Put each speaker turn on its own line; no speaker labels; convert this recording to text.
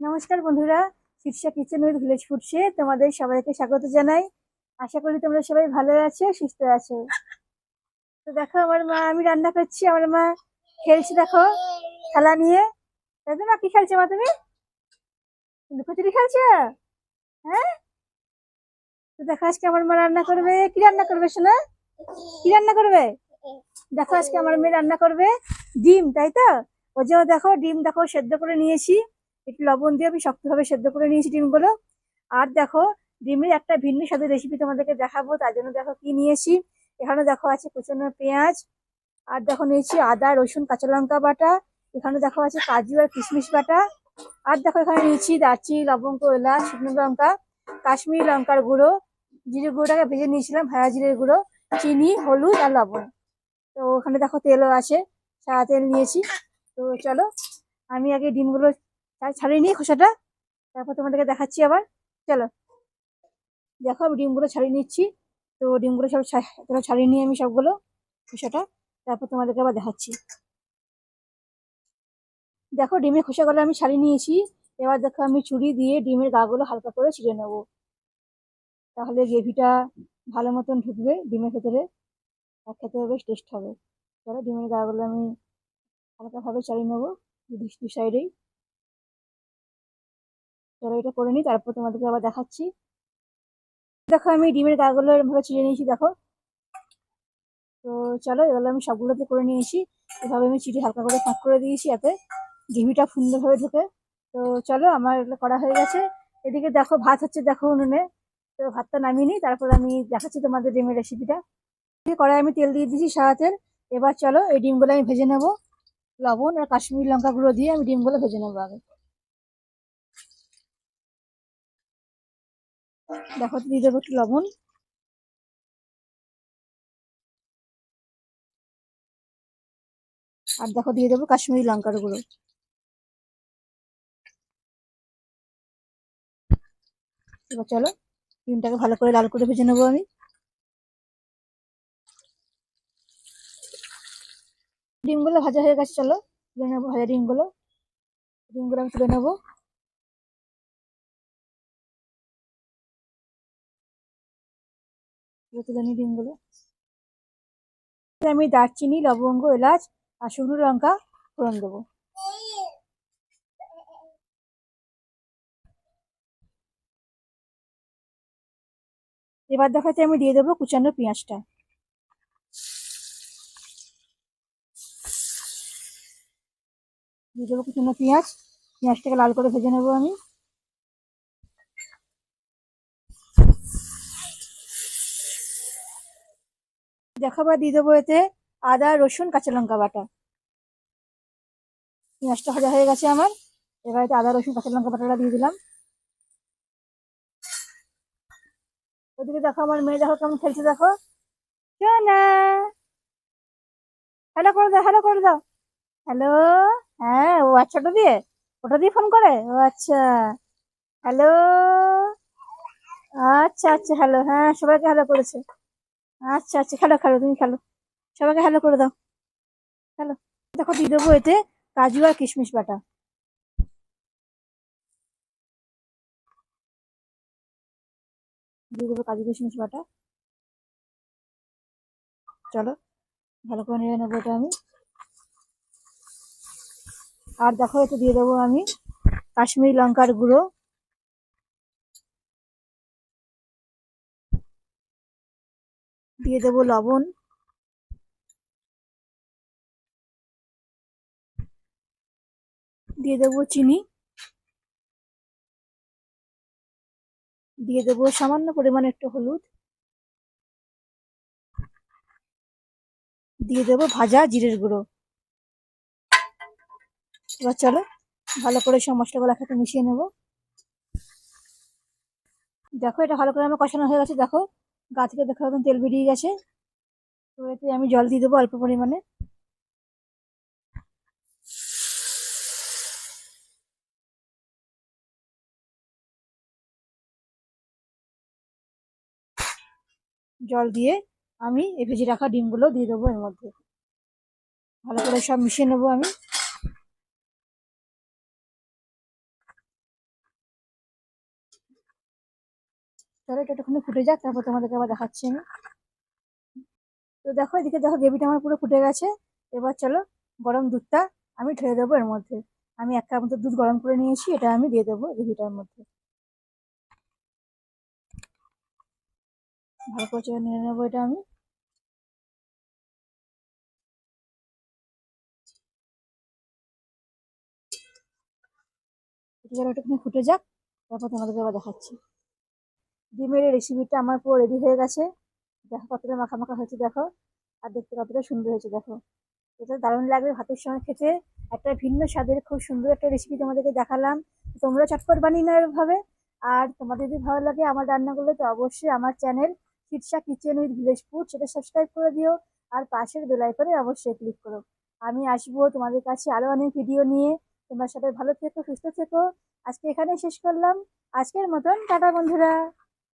নমস্কার বন্ধুরা Shirsha kitchen with village ফুডসে তোমাদের সবাইকে স্বাগত জানাই। আশা করি তোমরা সবাই ভালো আছো, সুস্থ আছো। তো দেখো, আমার মা, আমি রান্না করছি, আমার মা খেলছে দেখো, খেলা নিয়ে। তাই মা কি খেলছো মা তুমি? লুকোচুরি খেলছো? হ্যাঁ? তো দেখো, আজকে আমার মা রান্না করবে। কি রান্না করবে শোনা? কি রান্না করবে? দেখো, আজকে আমার মেয়ে রান্না করবে ডিম, তাই তো? ও জন্য দেখো, ডিম দেখো, সেদ্ধ করে নিয়েছি। একটু লবণ দিয়ে আমি শক্তভাবে সেদ্ধ করে নিয়েছি ডিমগুলো। আর দেখো, ডিমের একটা ভিন্ন স্বাদের রেসিপি তোমাদেরকে দেখাবো, তার জন্য দেখো কি নিয়েছি। এখানে দেখো আছে কুচনো পেঁয়াজ, আর দেখো নিয়েছি আদা, রসুন, কাঁচা লঙ্কা বাটা, এখানে দেখো আছে কাজু আর কিশমিশ বাটা, আর দেখো এখানে নিয়েছি দারচিনি লবঙ্গ, এলাচ, শুকনো লঙ্কা, কাশ্মীরি লঙ্কার গুঁড়ো, জিরে গুঁড়োটাকে ভেজে নিয়েছিলাম ভাজা জিরের গুঁড়ো, চিনি, হলুদ আর লবণ। তো ওখানে দেখো তেলও আছে, সাদা তেল নিয়েছি। তো চলো, আমি আগে ডিমগুলো ছাড়িয়ে নিই খোসাটা, তারপর তোমাদেরকে দেখাচ্ছি আবার। চলো। দেখো, আমি ডিমগুলো ছাড়িয়ে নিচ্ছি। তো ডিমগুলো সব ছাড়িয়ে নিয়ে আমি সবগুলো খোসাটা, তারপর তোমাদেরকে আবার দেখাচ্ছি। দেখো, ডিমের খোসাগুলো আমি ছাড়িয়ে নিয়েছি। এবার দেখো, আমি ছুরি দিয়ে ডিমের গাগুলো হালকা করে ছিঁড়ে নেব। তাহলে গ্রেভিটা ভালো মতন ঢুকবে, ডিমের ভেতরে। আর খেতে বেশ টেস্ট হবে। চলো, ডিমের গাগুলো আমি হালকাভাবে ছাড়িয়ে নেব। দু সাইডেই। চলো এটা করে নিই, তারপর তোমাদেরকে আবার দেখাচ্ছি। দেখো আমি ডিমের গাগুলো এরকমভাবে ছিঁড়ে নিয়েছি, দেখো। তো চলো এগুলো আমি সবগুলোতে করে নিয়েছি। এভাবে আমি চিড়ি হালকা করে ফাঁক করে দিয়েছি এতে গ্রেভিটা সুন্দরভাবে ঢুকে। তো চলো আমার এগুলো করা হয়ে গেছে। এদিকে দেখো ভাত হচ্ছে দেখো উনুনে। তো ভাতটা নামিয়ে নিই, তারপর আমি দেখাচ্ছি তোমাদের ডিমের রেসিপিটা কড়াই আমি তেল দিয়ে দিয়েছি সাদা তেল। এবার চলো এই ডিমগুলো আমি ভেজে নেব। লবণ আর কাশ্মীরি লঙ্কা গুঁড়ো দিয়ে আমি ডিমগুলো ভেজে নেব আগে। দেখো, দিয়ে দেবো একটু লবণ। আর দেখো, দিয়ে দেবো কাশ্মীরি লঙ্কার গুঁড়ো। এবার চলো, ডিমটাকে ভালো করে লাল করে ভেজে নেব আমি। ডিমগুলো ভাজা হয়ে গেছে, চলো। তুলে নেব ভাজা ডিমগুলো। ডিমগুলো আমি তুলে নেব। তুলে ডিমগুলো। আমি দারচিনি, লবঙ্গ, এলাচ আর শুকনো লঙ্কা ফোড়ন দেবো। এবার দেখাতে আমি দিয়ে দেবো কুচানো পেঁয়াজটা। দিয়ে দেবো কুচানো পেঁয়াজ। পেঁয়াজটাকে লাল করে ভেজে নেব আমি। দেখো এবার দিয়ে দেবো এতে আদা, রসুন, কাঁচা লঙ্কা বাটা। পেঁয়াজটা ভাজা হয়ে গেছে আমার। এবার এতে আদা, রসুন, কাঁচা লঙ্কা বাটাটা দিয়ে দিলাম। ওদিকে দেখো আমার মেয়ে দেখো কেমন খেলছে দেখো। হ্যালো করে দাও হ্যালো করে দাও। হ্যালো হ্যাঁ ও আচ্ছা ওটা দিয়ে? ওটা দিয়ে ফোন করে? ও আচ্ছা। হ্যালো আচ্ছা আচ্ছা হ্যালো হ্যাঁ সবাইকে হ্যালো করেছে। আচ্ছা আচ্ছা খেলো খেলো, তুমি খেলো। সবাইকে হ্যালো করে দাও। হ্যালো দেখো, দিয়ে দেবো এতে কাজু আর কিশমিশ বাটা। দিয়ে দেবো কাজু, কিশমিশ বাটা। চলো, ভালো করে নিয়ে নেব এটা আমি। আর দেখো, এতে দিয়ে দেবো আমি কাশ্মীরি লঙ্কার গুঁড়ো। দিয়ে দেবো লবণ। দিয়ে দেবো চিনি। দিয়ে দেবো সামান্য পরিমাণে একটু হলুদ। দিয়ে দেবো ভাজা জিরের গুঁড়ো। এবার চলো, ভালো করে সব মশলাগুলো একসাথে মিশিয়ে নেব। দেখো এটা ভালো করে আমার কষানো হয়ে গেছে, দেখো। গা থেকে দেখো এখন তেল বেরিয়ে গেছে। তো এতে আমি জল দিয়ে দেবো অল্প পরিমাণে। জল দিয়ে আমি এই ভেজে রাখা ডিমগুলো দিয়ে দেবো এর মধ্যে। ভালো করে সব মিশিয়ে নেব আমি। চলো এটা একটুখানি ফুটে যাক, তারপর তোমাদেরকে আবার দেখাচ্ছি আমি। তো দেখো, এদিকে দেখো গ্রেভিটা আমার পুরো ফুটে গেছে। এবার চলো, গরম দুধটা আমি ঠেলে দেবো এর মধ্যে। আমি এক কাপ মতো দুধ গরম করে নিয়েছি, এটা আমি দিয়ে দেবো গ্রেভিটার মধ্যে। ভালো করে নিয়ে নেব এটা আমি। এটা একটুখানি ফুটে যাক, তারপর তোমাদেরকে আবার দেখাচ্ছি। ডিমের রেসিপিটা আমার পুরো রেডি হয়ে গেছে। দেখো কতটা মাখা মাখা হয়েছে, দেখো। আর দেখতে কতটা সুন্দর হয়েছে, দেখো। এটা দারুণ লাগবে ভাতের সময় খেতে। একটা ভিন্ন স্বাদের খুব সুন্দর একটা রেসিপি তোমাদেরকে দেখালাম। তোমরা চটপট বানিয়ে নাও এভাবে। আর তোমাদের যদি ভালো লাগে আমার রান্নাগুলো, তো অবশ্যই আমার channel Shirsha kitchen with village food সেটা সাবস্ক্রাইব করে দিও। আর পাশের বেল আইকনে অবশ্যই ক্লিক করো। আমি আসব তোমাদের কাছে আরও অনেক ভিডিও নিয়ে। তোমরা সবাই ভালো থেকো, সুস্থ থেকো। আজকে এখানে শেষ করলাম। আজকের মতন, টাটা বন্ধুরা।